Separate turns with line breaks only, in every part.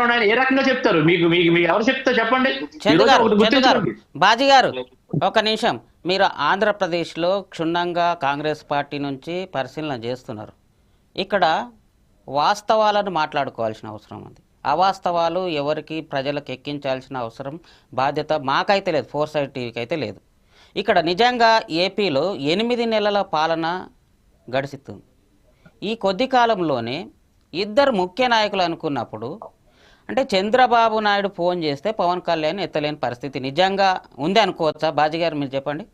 ఉన్నాయని ఏ రకంగా చెప్తారు? మీకు మీకు మీకు ఎవరు చెప్తారు చెప్పండి.
బాజీ గారు ఒక నిమిషం. మీరు ఆంధ్రప్రదేశ్లో క్షుణ్ణంగా కాంగ్రెస్ పార్టీ నుంచి పరిశీలన చేస్తున్నారు. ఇక్కడ వాస్తవాలను మాట్లాడుకోవాల్సిన అవసరం ఉంది. అవాస్తవాలు ఎవరికి ప్రజలకు ఎక్కించాల్సిన అవసరం బాధ్యత మాకైతే లేదు ఫోర్ సైడ్ టీవీకి అయితే లేదు. ఇక్కడ నిజంగా ఏపీలో ఎనిమిది నెలల పాలన గడిచిస్తుంది ఈ కొద్ది కాలంలోనే ఇద్దరు ముఖ్య నాయకులు అనుకున్నప్పుడు అంటే చంద్రబాబు నాయుడు ఫోన్ చేస్తే పవన్ కళ్యాణ్ ఎత్తలేని పరిస్థితి. నిజంగా ఉంది అనుకోవచ్చా? బాజీ గారు మీరు చెప్పండి.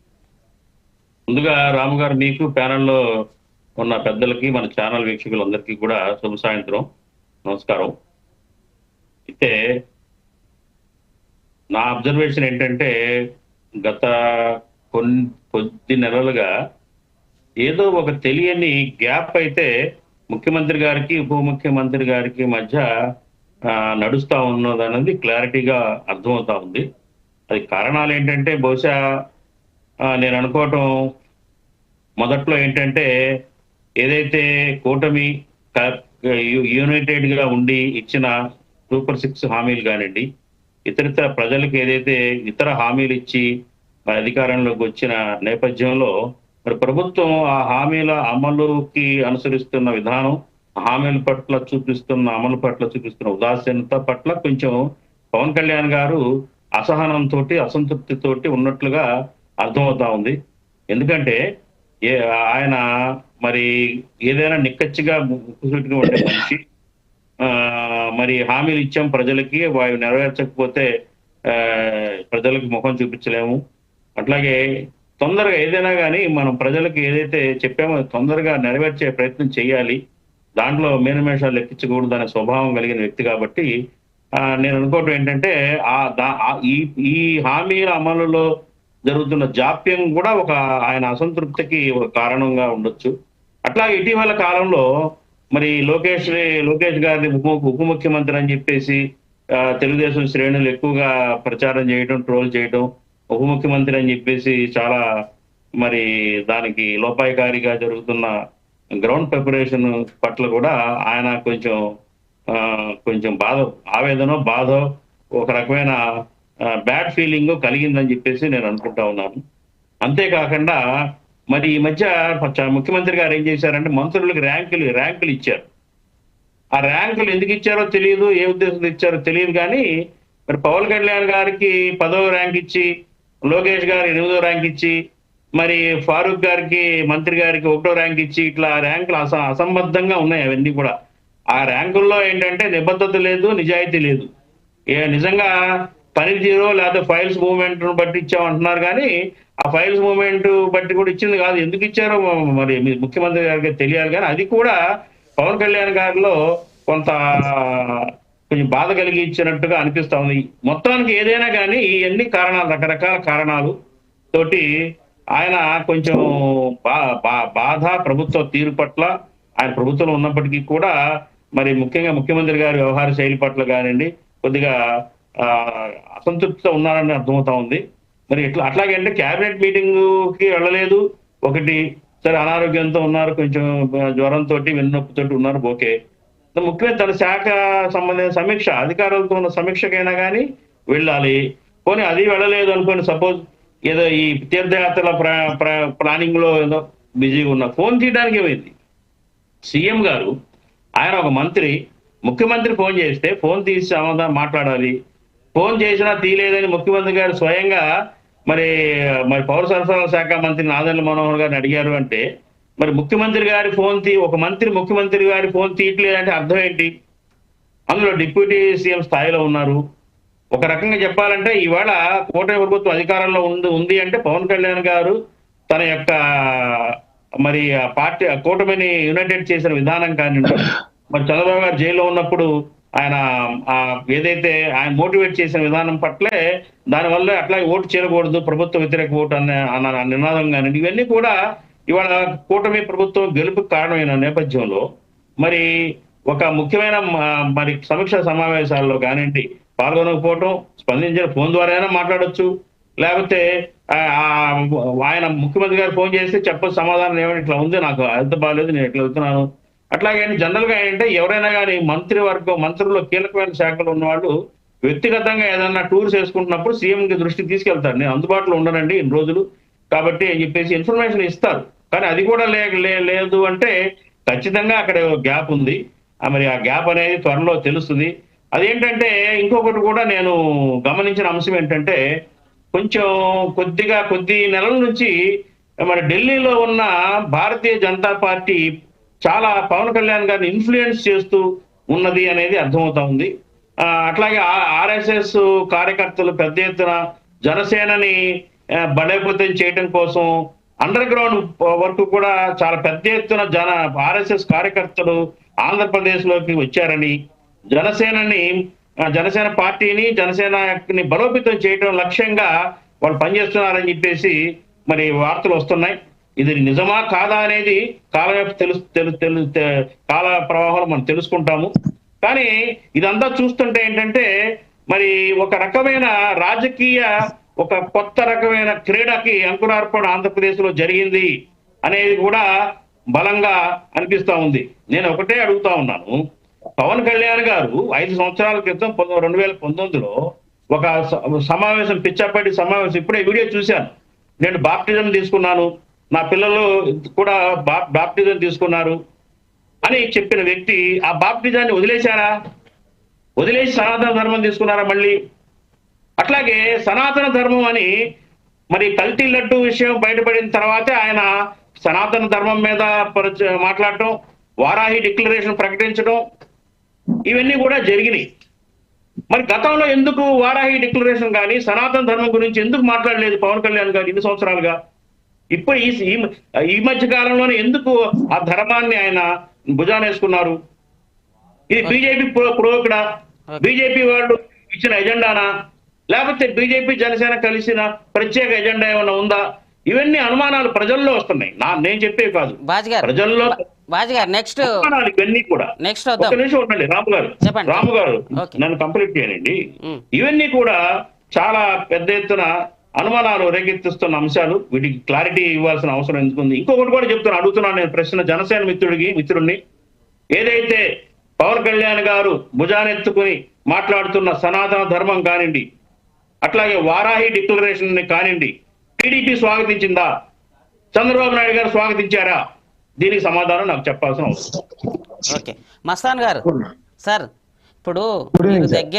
ముందుగా రాము గారు మీకు ప్యానెల్లో ఉన్న పెద్దలకి మన ఛానల్ వీక్షకులందరికీ కూడా శుభ సాయంత్రం. నమస్కారం. అయితే నా అబ్జర్వేషన్ ఏంటంటే గత కొన్ని కొద్ది నెలలుగా ఏదో ఒక తెలియని గ్యాప్ అయితే ముఖ్యమంత్రి గారికి ఉప ముఖ్యమంత్రి గారికి మధ్య నడుస్తూ ఉన్నది అనేది క్లారిటీగా అర్థమవుతా ఉంది. అది కారణాలు ఏంటంటే బహుశా నేను అనుకోవటం మొదట్లో ఏంటంటే ఏదైతే కూటమి యునైటెడ్గా ఉండి ఇచ్చిన సూపర్ సిక్స్ హామీలు కానివ్వండి ఇతరితర ప్రజలకు ఏదైతే ఇతర హామీలు ఇచ్చి మరి అధికారంలోకి వచ్చిన నేపథ్యంలో మరి ప్రభుత్వం ఆ హామీల అమలుకి అనుసరిస్తున్న విధానం హామీల పట్ల చూపిస్తున్న అమలు పట్ల చూపిస్తున్న ఉదాసీనత పట్ల కొంచెం పవన్ కళ్యాణ్ గారు అసహనంతో అసంతృప్తితోటి ఉన్నట్లుగా అర్థమవుతా ఉంది. ఎందుకంటే ఏ ఆయన మరి ఏదైనా నిక్కచ్చిగా ముక్కుసూటిగా ఉండే మనిషి ఆ, మరి హామీలు ఇచ్చాం ప్రజలకి వారు నెరవేర్చకపోతే ఆ, ప్రజలకు ముఖం చూపించలేము. అట్లాగే తొందరగా ఏదైనా కానీ మనం ప్రజలకు ఏదైతే చెప్పామో తొందరగా నెరవేర్చే ప్రయత్నం చేయాలి. దాంట్లో మేనమేషాలు లెక్కించకూడదు అనే స్వభావం కలిగిన వ్యక్తి కాబట్టి నేను అనుకోవటం ఏంటంటే ఆ దా- ఈ ఈ హామీల అమలులో జరుగుతున్న జాప్యం కూడా ఒక ఆయన అసంతృప్తికి ఒక కారణంగా ఉండొచ్చు. అట్లా ఇటీవల కాలంలో మరి లోకేష్ లోకేష్ గారిని ఉప ఉప ముఖ్యమంత్రి అని చెప్పేసి తెలుగుదేశం శ్రేణులు ఎక్కువగా ప్రచారం చేయడం ట్రోల్ చేయడం ఉప ముఖ్యమంత్రి అని చెప్పేసి చాలా మరి దానికి లోపాయకారిగా జరుగుతున్న గ్రౌండ్ ప్రిపరేషన్ పట్ల కూడా ఆయన కొంచెం కొంచెం బాధ ఆవేదన బాధ ఒక రకమైన బ్యాడ్ ఫీలింగ్ కలిగిందని చెప్పేసి నేను అనుకుంటా ఉన్నాను. అంతేకాకుండా మరి ఈ మధ్య ముఖ్యమంత్రి గారు ఏం చేశారంటే మంత్రులకు ర్యాంకులు ర్యాంకులు ఇచ్చారు. ఆ ర్యాంకులు ఎందుకు ఇచ్చారో తెలియదు ఏ ఉద్దేశంతో ఇచ్చారో తెలియదు కానీ మరి పవన్ కళ్యాణ్ గారికి పదవ ర్యాంక్ ఇచ్చి లోకేష్ గారు ఎనిమిదో ర్యాంక్ ఇచ్చి మరి ఫారూక్ గారికి మంత్రి గారికి ఒకటో ర్యాంక్ ఇచ్చి ఇట్లా ర్యాంకులు అస అసంబద్ధంగా ఉన్నాయి అవన్నీ కూడా. ఆ ర్యాంకుల్లో ఏంటంటే నిబద్ధత లేదు నిజాయితీ లేదు. ఏ నిజంగా పనితీరు లేకపోతే ఫైల్స్ మూవ్మెంట్ బట్టి ఇచ్చామంటున్నారు కానీ ఆ ఫైల్స్ మూవ్మెంట్ బట్టి కూడా ఇచ్చింది కాదు. ఎందుకు ఇచ్చారో మరి మీ ముఖ్యమంత్రి గారికి తెలియాలి కానీ అది కూడా పవన్ కళ్యాణ్ గారిలో కొంత కొంచెం బాధ కలిగి ఇచ్చినట్టుగా అనిపిస్తా ఉంది. మొత్తానికి ఏదైనా కానీ ఇవన్నీ కారణాలు రకరకాల కారణాలు తోటి ఆయన కొంచెం బా- బా- బాధ ప్రభుత్వ తీరు పట్ల ఆయన ప్రభుత్వంలో ఉన్నప్పటికీ కూడా మరి ముఖ్యంగా ముఖ్యమంత్రి గారి వ్యవహార శైలి పట్ల కానివ్వండి కొద్దిగా ఆ, అసంతృప్తితో ఉన్నారని అర్థమవుతా ఉంది. మరి ఇట్లా అట్లాగే అంటే క్యాబినెట్ మీటింగ్కి వెళ్ళలేదు. ఒకటి సరే అనారోగ్యంతో ఉన్నారు కొంచెం జ్వరంతో వెన్నునొప్పితోటి ఉన్నారు ఓకే. ముఖ్యంగా తన శాఖ సంబంధించిన సమీక్ష అధికారులతో ఉన్న సమీక్షకైనా కానీ వెళ్ళాలి. పోనీ అది వెళ్ళలేదు అనుకోని సపోజ్ ఏదో ఈ తీర్థయాత్రల ప్లానింగ్లో ఏదో బిజీగా ఉన్న ఫోన్ తీయడానికి ఏమైంది సీఎం గారు ఆయన ఒక మంత్రి ముఖ్యమంత్రి ఫోన్ చేస్తే ఫోన్ తీసి సమాధానం మాట్లాడాలి. ఫోన్ చేసినా తీయలేదని ముఖ్యమంత్రి గారు స్వయంగా మరి మరి పౌర సరఫరాల శాఖ మంత్రి నాదెండ్ల మనోహర్ గారిని అడిగారు అంటే మరి ముఖ్యమంత్రి గారి ఫోన్ తీ ఒక మంత్రి ముఖ్యమంత్రి గారి ఫోన్ తీయట్లేదంటే అర్థం ఏంటి? అందులో డిప్యూటీ సీఎం స్థాయిలో ఉన్నారు. ఒక రకంగా చెప్పాలంటే ఇవాళ కూటమి ప్రభుత్వం అధికారంలో ఉంది ఉంది అంటే పవన్ కళ్యాణ్ గారు తన యొక్క మరి పార్టీ కూటమిని యునైటెడ్ చేసిన విధానం కానివ్వండి మరి చంద్రబాబు గారు జైల్లో ఉన్నప్పుడు ఆయన ఏదైతే ఆయన మోటివేట్ చేసిన విధానం పట్లే దానివల్ల అట్లాగే ఓటు చేరకూడదు ప్రభుత్వ వ్యతిరేక ఓటు అనే అన్న నినాదం కానీ ఇవన్నీ కూడా ఇవాళ కూటమి ప్రభుత్వం గెలుపు కారణమైన నేపథ్యంలో మరి ఒక ముఖ్యమైన మ- మరి సమీక్ష సమావేశాల్లో కానివ్వండి పాల్గొనకపోవటం స్పందించిన ఫోన్ ద్వారా అయినా మాట్లాడొచ్చు. లేకపోతే ఆ, ఆయన ముఖ్యమంత్రి గారు ఫోన్ చేస్తే చెప్ప సమాధానం ఏమని ఇట్లా ఉంది నాకు హెల్త్ బాగాలేదు నేను ఇట్లా వెళ్తున్నాను. అట్లాగే జనరల్గా ఏంటంటే ఎవరైనా కానీ మంత్రివర్గం మంత్రుల్లో కీలకమైన శాఖలు ఉన్నవాళ్ళు వ్యక్తిగతంగా ఏదైనా టూర్స్ వేసుకుంటున్నప్పుడు సీఎం కి దృష్టికి తీసుకెళ్తారు. నేను అందుబాటులో ఉండనండి ఇన్ని రోజులు. కాబట్టి అని చెప్పేసి ఇన్ఫర్మేషన్ ఇస్తారు. కానీ అది కూడా లే లే- లేదు అంటే ఖచ్చితంగా అక్కడ గ్యాప్ ఉంది. ఆ మరి ఆ గ్యాప్ అనేది త్వరలో తెలుస్తుంది. అదేంటంటే ఇంకొకటి కూడా నేను గమనించిన అంశం ఏంటంటే కొంచెం కొద్దిగా కొద్ది నెలల నుంచి మరి ఢిల్లీలో ఉన్న భారతీయ జనతా పార్టీ చాలా పవన్ కళ్యాణ్ గారిని ఇన్ఫ్లుయెన్స్ చేస్తూ ఉన్నది అనేది అర్థమవుతా ఉంది. ఆ, అట్లాగే ఆర్ఎస్ఎస్ కార్యకర్తలు పెద్ద ఎత్తున జనసేనని ఆ, బలోపేతం చేయడం కోసం అండర్ గ్రౌండ్ వర్క్ కూడా చాలా పెద్ద ఎత్తున జన ఆర్ఎస్ఎస్ కార్యకర్తలు ఆంధ్రప్రదేశ్లోకి వచ్చారని జనసేనని జనసేన పార్టీని జనసేనని బలోపేతం చేయడం లక్ష్యంగా వాళ్ళు పనిచేస్తున్నారని చెప్పేసి మరి వార్తలు వస్తున్నాయి. ఇది నిజమా కాదా అనేది కాలం తెలుసు తెలు తెలు కాల ప్రవాహంలో మనం తెలుసుకుంటాము. కానీ ఇదంతా చూస్తుంటే ఏంటంటే మరి ఒక రకమైన రాజకీయ ఒక కొత్త రకమైన క్రీడకి అంకురార్పణ ఆంధ్రప్రదేశ్లో జరిగింది అనేది కూడా బలంగా అనిపిస్తా ఉంది. నేను ఒకటే అడుగుతా ఉన్నాను. పవన్ కళ్యాణ్ గారు ఐదు సంవత్సరాల క్రితం రెండు వేల పంతొమ్మిదిలో ఒక స- సమావేశం పిచ్చాపట్టి సమావేశం. ఇప్పుడే వీడియో చూశాను. నేను బాప్టిజం తీసుకున్నాను. నా పిల్లలు కూడా బా- బాప్టిజం తీసుకున్నారు అని చెప్పిన వ్యక్తి ఆ బాప్టిజాన్ని వదిలేశారా? వదిలేసి సనాతన ధర్మం తీసుకున్నారా మళ్ళీ? అట్లాగే సనాతన ధర్మం అని మరి కల్తీ లడ్డు విషయం బయటపడిన తర్వాతే ఆయన సనాతన ధర్మం మీద పరిచ- మాట్లాడటం వారాహి డిక్లరేషన్ ప్రకటించడం ఇవన్నీ కూడా జరిగినాయి. మరి గతంలో ఎందుకు వారాహి డిక్లరేషన్ కానీ సనాతన ధర్మం గురించి ఎందుకు మాట్లాడలేదు పవన్ కళ్యాణ్ గారు ఇన్ని సంవత్సరాలుగా? ఇప్పుడు ఈ ఈ- మధ్య కాలంలోనే ఎందుకు ఆ ధర్మాన్ని ఆయన భుజానేసుకున్నారు ఇది బీజేపీ పురోగడా బీజేపీ వాళ్ళు ఇచ్చిన ఎజెండానా? లేకపోతే బీజేపీ జనసేన కలిసిన ప్రత్యేక ఎజెండా ఏమైనా ఉందా? ఇవన్నీ అనుమానాలు ప్రజల్లో వస్తున్నాయి. నా నేను చెప్పేవి కాదు. ప్రజల్లో
బాజీ గారు నెక్స్ట్
ఇవన్నీ కూడా.
నెక్స్ట్
ఒక నిమిషం ఉండండి రాము గారు.
చెప్పండి.
రాము గారు. నన్ను కంప్లీట్ చేయనండి. ఇవన్నీ కూడా చాలా పెద్ద ఎత్తున అనుమానాలు రేకెత్తిస్తున్న అంశాలు. వీటికి క్లారిటీ ఇవ్వాల్సిన అవసరం ఎందుకుంది? ఇంకొకటి కూడా చెప్తున్నా అడుగుతున్నాను నేను ప్రశ్న జనసేన మిత్రుడికి మిత్రుడిని ఏదైతే పవన్ కళ్యాణ్ గారు భుజానెత్తుకుని మాట్లాడుతున్న సనాతన ధర్మం కానివ్వండి అట్లాగే వారాహి డిక్లరేషన్ కానివ్వండి టీడీపీ స్వాగతించిందా? చంద్రబాబు నాయుడు గారు స్వాగతించారా? దీనికి సమాధానం నాకు చెప్పాల్సిన అవసరం.
ఓకే. మస్తాన్ గారు సార్ ఇప్పుడు. దగ్గర